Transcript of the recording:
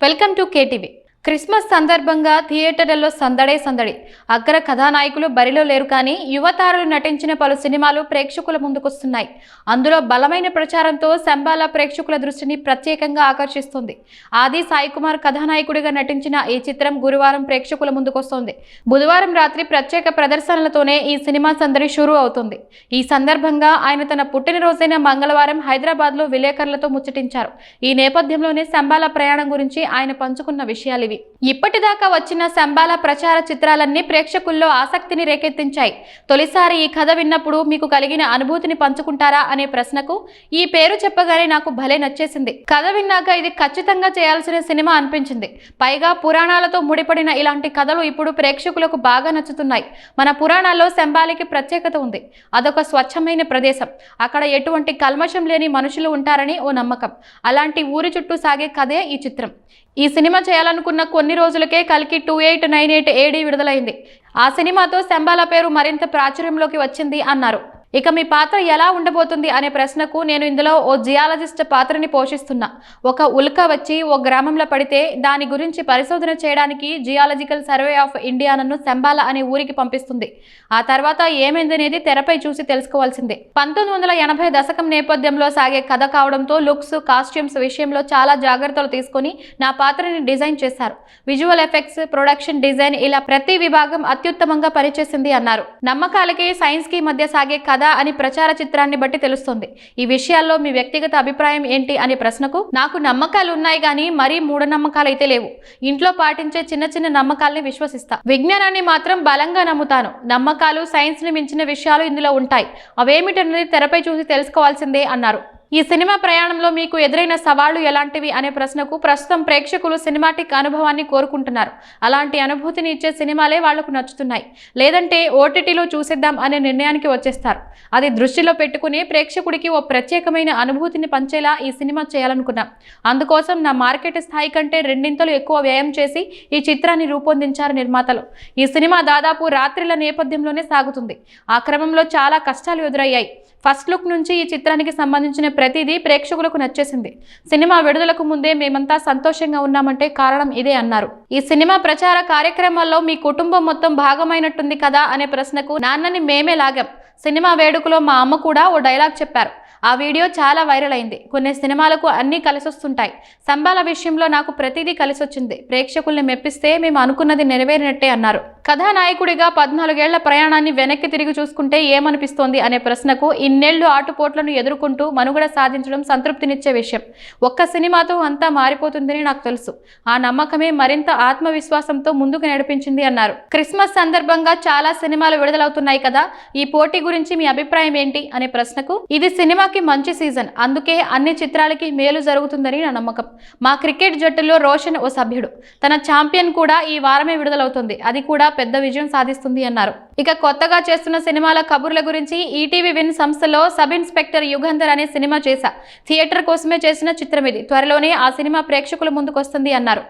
Welcome to KTV Christmas సందర్భంగా థియేటర్లలో సందడే సందడి. అగ్ర కథానాయకులు బరిలో లేరు కానీ యువతారులు నటించిన పలు సినిమాలు ప్రేక్షకుల ముందుకొస్తున్నాయి. అందులో బలమైన ప్రచారంతో శంబాల ప్రేక్షకుల దృష్టిని ప్రత్యేకంగా ఆకర్షిస్తుంది. ఆది సాయి కుమార్ కథానాయకుడిగా నటించిన ఈ చిత్రం గురువారం ప్రేక్షకుల ముందుకొస్తోంది. బుధవారం రాత్రి ప్రత్యేక ప్రదర్శనలతోనే ఈ సినిమా సందడి షురూ అవుతుంది. ఈ సందర్భంగా ఆయన తన పుట్టినరోజైన మంగళవారం హైదరాబాద్లో విలేకరులతో ముచ్చటించారు. ఈ నేపథ్యంలోనే శంబాల ప్రయాణం గురించి ఆయన పంచుకున్న విషయాలు ఇవి ఇప్పటిదాకా వచ్చిన శంబాల ప్రచార చిత్రాలన్నీ ప్రేక్షకుల్లో ఆసక్తిని రేకెత్తించాయి. తొలిసారి ఈ కథ విన్నప్పుడు మీకు కలిగిన అనుభూతిని పంచుకుంటారా అనే ప్రశ్నకు ఈ పేరు చెప్పగానే నాకు భలే నచ్చేసింది. కథ విన్నాక ఇది ఖచ్చితంగా చేయాల్సిన సినిమా అనిపించింది. పైగా పురాణాలతో ముడిపడిన ఇలాంటి కథలు ఇప్పుడు ప్రేక్షకులకు బాగా నచ్చుతున్నాయి. మన పురాణాల్లో శంబాలికి ప్రత్యేకత ఉంది. అదొక స్వచ్ఛమైన ప్రదేశం. అక్కడ ఎటువంటి కల్మషం లేని మనుషులు ఉంటారని ఓ నమ్మకం. అలాంటి ఊరి చుట్టూ సాగే కథే ఈ చిత్రం. ఈ సినిమా చేయాలనుకున్న కొన్ని రోజులకే కలికి two eight nine eight AD విడుదలైంది. ఆ సినిమాతో శంబాల పేరు మరింత ప్రాచుర్యంలోకి వచ్చింది అన్నారు. ఇక మీ పాత్ర ఎలా ఉండబోతుంది అనే ప్రశ్నకు నేను ఇందులో ఓ జియాలజిస్ట్ పాత్రని పోషిస్తున్నా. ఒక ఉల్క వచ్చి ఓ గ్రామంలో పడితే దాని గురించి పరిశోధన చేయడానికి జియాలజికల్ సర్వే ఆఫ్ ఇండియా నన్ను శంబాల అనే ఊరికి పంపిస్తుంది. ఆ తర్వాత ఏమైందనేది తెరపై చూసి తెలుసుకోవాల్సిందే. పంతొమ్మిది వందల ఎనభై దశకం నేపథ్యంలో సాగే కథ కావడంతో లుక్స్ కాస్ట్యూమ్స్ విషయంలో చాలా జాగ్రత్తలు తీసుకొని నా పాత్రని డిజైన్ చేశారు. విజువల్ ఎఫెక్ట్స్ ప్రొడక్షన్ డిజైన్ ఇలా ప్రతి విభాగం అత్యుత్తమంగా పనిచేసింది అన్నారు. నమ్మకాలకి సైన్స్కి మధ్య సాగే కథ అని ప్రచార చిత్రాన్ని బట్టి తెలుస్తుంది. ఈ విషయాల్లో మీ వ్యక్తిగత అభిప్రాయం ఏంటి అనే ప్రశ్నకు నాకు నమ్మకాలు ఉన్నాయి కానీ మరీ మూఢనమ్మకాలు అయితే లేవు. ఇంట్లో పాటించే చిన్న చిన్న నమ్మకాల్ని విశ్వసిస్తా. విజ్ఞానాన్ని మాత్రం బలంగా నమ్ముతాను. నమ్మకాలు సైన్స్ని మించిన విషయాలు ఇందులో ఉంటాయి. అవేమిటన్నది తెరపై చూసి తెలుసుకోవాల్సిందే అన్నారు. ఈ సినిమా ప్రయాణంలో మీకు ఎదురైన సవాళ్ళు ఎలాంటివి అనే ప్రశ్నకు ప్రస్తుతం ప్రేక్షకులు సినిమాటిక్ అనుభవాన్ని కోరుకుంటున్నారు. అలాంటి అనుభూతిని ఇచ్చే సినిమాలే వాళ్ళకు నచ్చుతున్నాయి. లేదంటే ఓటీటీలో చూసేద్దాం అనే నిర్ణయానికి వచ్చేస్తారు. అది దృష్టిలో పెట్టుకుని ప్రేక్షకుడికి ఓ ప్రత్యేకమైన అనుభూతిని పంచేలా ఈ సినిమా చేయాలనుకున్నాం. అందుకోసం నా మార్కెట్ స్థాయి కంటే రెండింతలు ఎక్కువ వ్యయం చేసి ఈ చిత్రాన్ని రూపొందించారు నిర్మాతలు. ఈ సినిమా దాదాపు రాత్రిల నేపథ్యంలోనే సాగుతుంది. ఆ క్రమంలో చాలా కష్టాలు ఎదురయ్యాయి. ఫస్ట్ లుక్ నుంచి ఈ చిత్రానికి సంబంధించిన ప్రతిదీ ప్రేక్షకులకు నచ్చేసింది. సినిమా విడుదలకు ముందే మేమంతా సంతోషంగా ఉన్నామంటే కారణం ఇదే అన్నారు. ఈ సినిమా ప్రచార కార్యక్రమాల్లో మీ కుటుంబం మొత్తం భాగమైనట్టుంది కదా అనే ప్రశ్నకు నాన్నని మేమే లాగాం. సినిమా వేడుకలో మా అమ్మ కూడా ఓ డైలాగ్ చెప్పారు. ఆ వీడియో చాలా వైరల్ అయింది. కొన్ని సినిమాలకు అన్నీ కలిసొస్తుంటాయి. సంబాల విషయంలో నాకు ప్రతిదీ కలిసొచ్చింది. ప్రేక్షకుల్ని మెప్పిస్తే మేము అనుకున్నది నెరవేరినట్టే అన్నారు. కథానాయకుడిగా పద్నాలుగేళ్ళ ప్రయాణాన్ని వెనక్కి తిరిగి చూసుకుంటే ఏమనిపిస్తోంది అనే ప్రశ్నకు ఇన్నేళ్ళు ఆటుపోట్లను ఎదుర్కొంటూ మనుగడ సాధించడం సంతృప్తినిచ్చే విషయం. ఒక్క సినిమాతో అంతా మారిపోతుందని నాకు తెలుసు. ఆ నమ్మకమే మరింత ఆత్మవిశ్వాసంతో ముందుకు నడిపించింది అన్నారు. క్రిస్మస్ సందర్భంగా చాలా సినిమాలు విడుదలవుతున్నాయి కదా ఈ పోటీ గురించి మీ అభిప్రాయం ఏంటి? అనే ప్రశ్నకు ఇది సినిమా సినిమాకి మంచి సీజన్. అందుకే అన్ని చిత్రాలకి మేలు జరుగుతుందని నా నమ్మకం. మా క్రికెట్ జట్టులో రోషన్ ఓ సభ్యుడు. తన ఛాంపియన్ కూడా ఈ వారమే విడుదలవుతుంది. అది కూడా పెద్ద విజయం సాధిస్తుంది అన్నారు. ఇక కొత్తగా చేస్తున్న సినిమాల కబుర్ల గురించి ఈటీవీ విన్ సంస్థలో సబ్ ఇన్స్పెక్టర్ యుగంధర్ అనే సినిమా చేశా. థియేటర్ కోసమే చేసిన చిత్రం ఇది. త్వరలోనే ఆ సినిమా ప్రేక్షకుల ముందుకొస్తుంది అన్నారు.